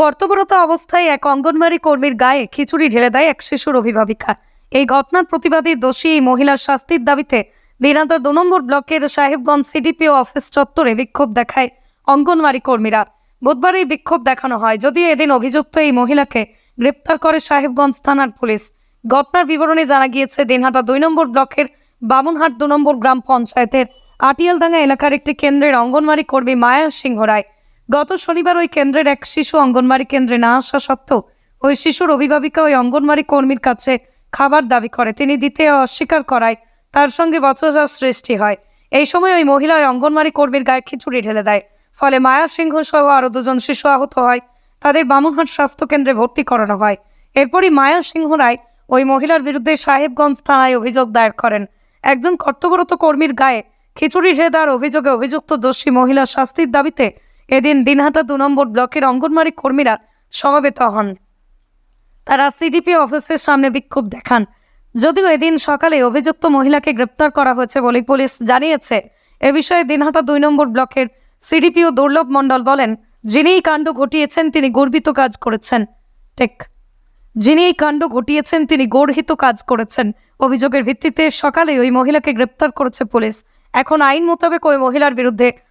কর্তব্যরত অবস্থায় এক অঙ্গনওয়াড়ি কর্মীর গায়ে খিচুড়ি ঢেলে দেয় এক শিশুর অভিভাবিকা। এই ঘটনার প্রতিবাদী দোষী এই মহিলার শাস্তির দাবিতে দিনাজপুর দু নম্বর ব্লকের সাহেবগঞ্জ সিডিপিও অফিস চত্বরে বিক্ষোভ দেখায় অঙ্গনওয়াড়ি কর্মীরা। বুধবার এই বিক্ষোভ দেখানো হয়, যদিও এদিন অভিযুক্ত এই মহিলাকে গ্রেপ্তার করে সাহেবগঞ্জ থানার পুলিশ। ঘটনার বিবরণে জানা গিয়েছে, দিনহাটা দুই নম্বর ব্লকের বামুনহাট দু নম্বর গ্রাম পঞ্চায়েতের আটিয়ালডাঙ্গা এলাকার একটি কেন্দ্রের অঙ্গনওয়াড়ি কর্মী মায়া সিংহ রায় গত শনিবার ওই কেন্দ্রের এক শিশু অঙ্গনবাড়ি কেন্দ্রে না আসা সত্ত্বেও ওই শিশুর অভিভাবিকা ওই অঙ্গনবাড়ি কর্মীর কাছে খাবার দাবি করে। তিনি দিতে অস্বীকার করায় তার সঙ্গে বচসার সৃষ্টি হয়। এই সময় ওই মহিলা ওই অঙ্গনওয়াড়ি কর্মীর গায়ে খিচুড়ি ঢেলে দেয়। ফলে মায়া সিংহ সহ আরও দুজন শিশু আহত হয়। তাদের বামুনহাট স্বাস্থ্য কেন্দ্রে ভর্তি করানো হয়। এরপরই মায়া সিংহ রায় ওই মহিলার বিরুদ্ধে সাহেবগঞ্জ থানায় অভিযোগ দায়ের করেন। একজন কর্তব্যরত কর্মীর গায়ে খিচুড়ি ঢেলে দেওয়ার অভিযোগে অভিযুক্ত দোষী মহিলার শাস্তির দাবিতে এদিন দিনহাটা দু নম্বর ব্লকের অঙ্গনওয়াড়ি কর্মীরা সমবেত হন। তারা সিডিপি অফিসের সামনে বিক্ষোভ দেখান। যদিও এদিন সকালে অভিযুক্ত মহিলাকে গ্রেপ্তার করা হয়েছে বলে পুলিশ জানিয়েছে। এ বিষয়ে দিনহাটা দুই নম্বর ব্লকের সিডিপিও দুর্লভ মণ্ডল বলেন, যিনি এই কাণ্ড ঘটিয়েছেন, তিনি গর্বিত কাজ করেছেন। টেক যিনি এই কাণ্ড ঘটিয়েছেন, তিনি গর্হিত কাজ করেছেন। অভিযোগের ভিত্তিতে সকালে ওই মহিলাকে গ্রেপ্তার করেছে পুলিশ। এখন আইন মোতাবেক ওই মহিলার বিরুদ্ধে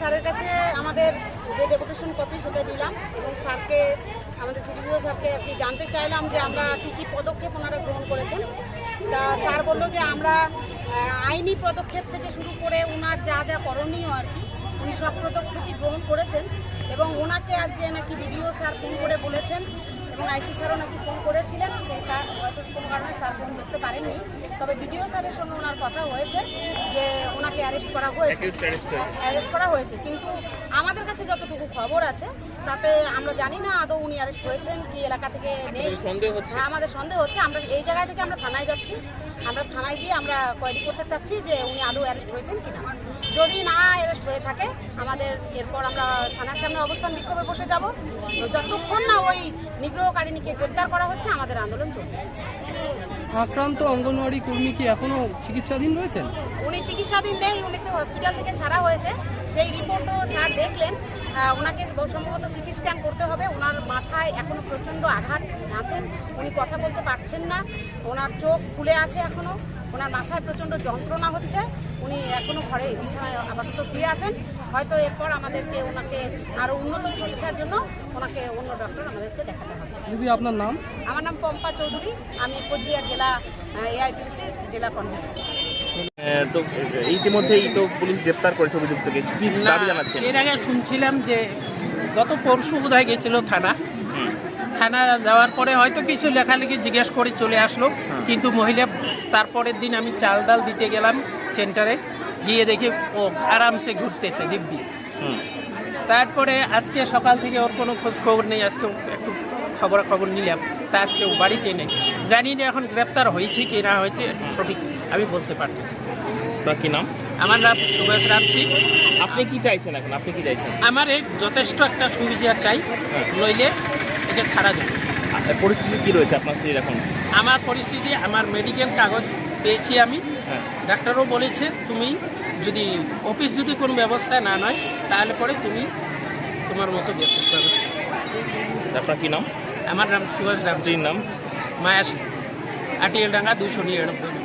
স্যারের কাছে আমাদের যে ডেপুটেশন কপি সেটা দিলাম এবং স্যারকে, আমাদের সিডিপিও স্যারকে আর কি জানতে চাইলাম যে আমরা কী কী পদক্ষেপ ওনারা গ্রহণ করেছেন। তা স্যার বলল যে আমরা আইনি পদক্ষেপ থেকে শুরু করে ওনার যা যা করণীয় আর কি, উনি সব পদক্ষেপই গ্রহণ করেছেন এবং ওনাকে আজকে নাকি বিডিও স্যার ফোন করে বলেছেন এবং আইসি স্যারও নাকি ফোন করেছিলেন সেই স্যার হয়তো কোনো কারণে স্যার ফোন করতে পারেননি। তবে বিডিও স্যারের সঙ্গে ওনার কথা হয়েছে যে ওনাকে অ্যারেস্ট করা হয়েছে। অ্যারেস্ট করা হয়েছে। কিন্তু আমাদের কাছে যতটুকু খবর আছে তাতে আমরা জানি না আদৌ উনি অ্যারেস্ট হয়েছেন কি এলাকা থেকে নেই। সন্দেহ হচ্ছে। হ্যাঁ আমাদের সন্দেহ হচ্ছে। আমরা এই জায়গা থেকে আমরা থানায় যাচ্ছি। আমরা থানায় গিয়ে আমরা কোয়ারি করতে চাচ্ছি যে উনি আদৌ অ্যারেস্ট হয়েছেন কিনা। যদি না অ্যারেস্ট হয়ে থাকে, আমাদের এরপর আমরা থানার সামনে অবস্থান বিক্ষোভে বসে যাব। যতক্ষণ না ওই নিগ্রহকারিণীকে গ্রেপ্তার করা হচ্ছে, আমাদের আন্দোলন চলবে। আক্রান্ত অঙ্গনওয়াড়ি কর্মী কি এখনও চিকিৎসাধীন রয়েছেন? উনি চিকিৎসাধীন নেই উনিকে হসপিটাল থেকে ছাড়া হয়েছে। সেই রিপোর্টও স্যার দেখলেন। ওনাকে সম্ভবত সিটি স্ক্যান করতে হবে। ওনার মাথায় এখনও প্রচণ্ড আঘাত আছেন। উনি কথা বলতে পারছেন না। ওনার চোখ ফুলে আছে এখনও। ওনার মাথায় প্রচণ্ড যন্ত্রণা হচ্ছে। উনি এখনও ঘরে বিছানায় আপাতত শুয়ে আছেন। হয়তো এরপর আমাদেরকে ওনাকে আরও উন্নত চিকিৎসার জন্য ওনাকে অন্য ডক্টর আমাদেরকে দেখাতে হবে। দিদি আপনার নাম? আমার নাম পম্পা চৌধুরী। আমি কোচবিহার জেলা এআইপিসির জেলা আহ, তো ইতিমধ্যেই তো পুলিশ গ্রেপ্তার করেছে অভিযুক্তকে কি। দাবি জানাচ্ছেন? এর আগে শুনছিলাম যে গত পরশু বোধহয় গেছিল থানা। থানা যাওয়ার পরে হয়তো কিছু লেখালেখি জিজ্ঞেস করে চলে আসলো। কিন্তু মহিলা তারপরের দিন আমি চাল ডাল দিতে গেলাম সেন্টারে। গিয়ে দেখি ও আরামসে ঘুরতেছে দিব্যি। তারপরে আজকে সকাল থেকে ওর কোনো খোঁজ খবর নেই আজকে একটু খবর খবর নিলাম। তা আজকে ও বাড়িতে নেই। জানি না এখন গ্রেপ্তার হয়েছে কি না হয়েছে সঠিক আমি বলতে পারতেছি। তার কি নাম? আমার নাম সুভাষ রামসি আপনি কি চাইছেন এখন? আপনি কি চাইছেন? আমার এই যথেষ্ট একটা সুবিচার চাই নইলে এটা ছাড়া যাবে। পরিস্থিতি কি রয়েছে আপনার স্ত্রীর এখন? আমার পরিস্থিতি আমার মেডিকেল কাগজ পেয়েছি আমি। হ্যাঁ। ডাক্তারও বলেছে তুমি যদি অফিস যদি কোনো ব্যবস্থা না নয় তাহলে পরে তুমি তোমার মতো ব্যবস্থা আপনার কি নাম? আমার নাম সুভাষ রাম নাম? মায়াসী আটিয়ালডাঙ্গা দুশো নিরানব্বই।